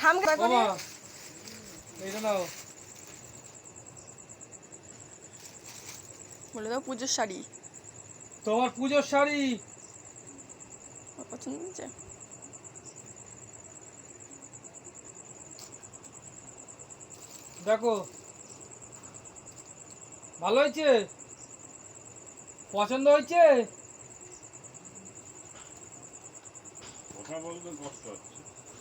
ঠামকে এইটা নাও। বলে দাও পুজোর শাড়ি। তোমার পুজোর শাড়ি? পছন্দ হয়েছে। দেখো ভালো হয়েছে? পছন্দ হয়েছে? কথা বলতে কষ্ট হচ্ছে।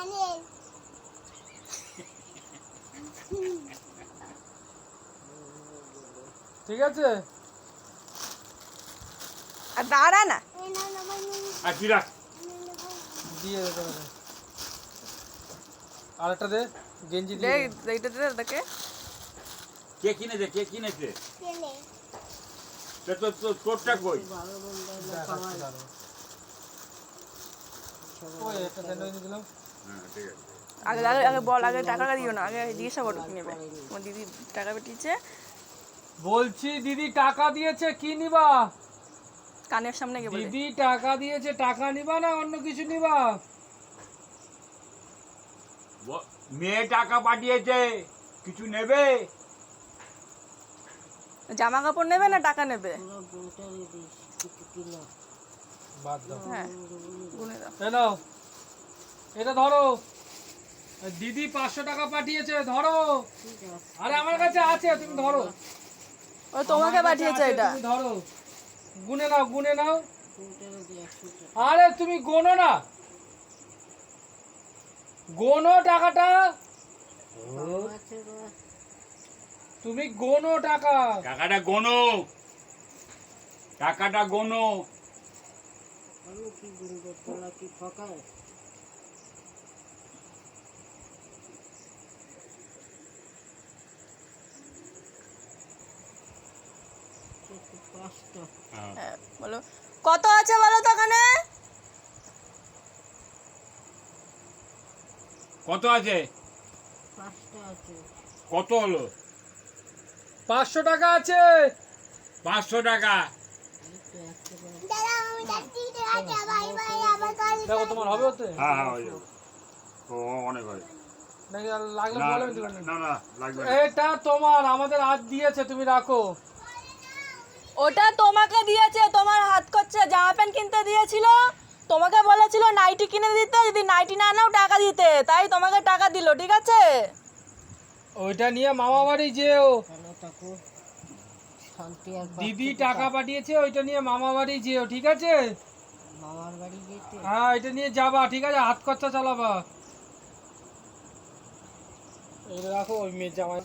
ঠিক আছে? আর দাঁড়া না। আর কি রাখ দিয়ে দে আরেকটা দে গেঞ্জি দে। এইটা দে তাকে কে কিনেছে কে কিনেছে? তো তো- তোরটা কই। ওই একটা দিলাম আগে আগে আগে বল আগে টাকাটা দিও না আগে জিজ্ঞাসা করো কি নেবে তোমার দিদি টাকা পেটিয়েছে বলছি দিদি টাকা দিয়েছে কি নিবা? কানের সামনে গিয়ে দিদি টাকা দিয়েছে টাকা নিবা না অন্য কিছু নিবা? মেয়ে টাকা পাঠিয়েছে কিছু নেবে? জামা কাপড় নেবে না টাকা নেবে? বাদ দাও। হ্যাঁ গুনে দাও। এটা ধরো। দিদি পাঁচশো টাকা পাঠিয়েছে ধরো। আরে আমার কাছে আছে তুমি ধরো। ও তোমাকে পাঠিয়েছে এটা? তুমি ধরো। গুনে নাও গুনে নাও। আরে তুমি গোনো না। গোনো টাকাটা। তুমি গোনো টাকা। টাকাটা গোনো। টাকাটা গোনো। বলো। কত আছে বলো তো ওখানে কত আছে? কত হলো? পাঁচশো টাকা আছে। পাঁচশো টাকা। দাদা আমি যাচ্ছি টাটা বাই বাই আবার কাল দেখো তোমার হবে ওতে? হ্যাঁ হ্যাঁ হয়ে যাবে। ও অনেক হয় নাকি লাগলে না বলো না। না না লাগবে এটা তোমার আমাদের আজ দিয়েছে তুমি রাখো। ওটা তোমাকে দিয়েছে তোমার হাত করছে জামা প্যান্ট কিনতে দিয়েছিল। তোমাকে বলেছিল নাইটি কিনে দিতে যদি নাইটি না নাও টাকা দিতে। তাই তোমাকে টাকা দিল ঠিক আছে? ওইটা নিয়ে মামা বাড়ি যেও। দিদি টাকা পাঠিয়েছে ওইটা নিয়ে মামা বাড়ি যেও ঠিক আছে? হ্যাঁ এটা নিয়ে যাবা ঠিক আছে? হাত খরচা চালাবা। এই রাখো ওই মেয়ে জামাই।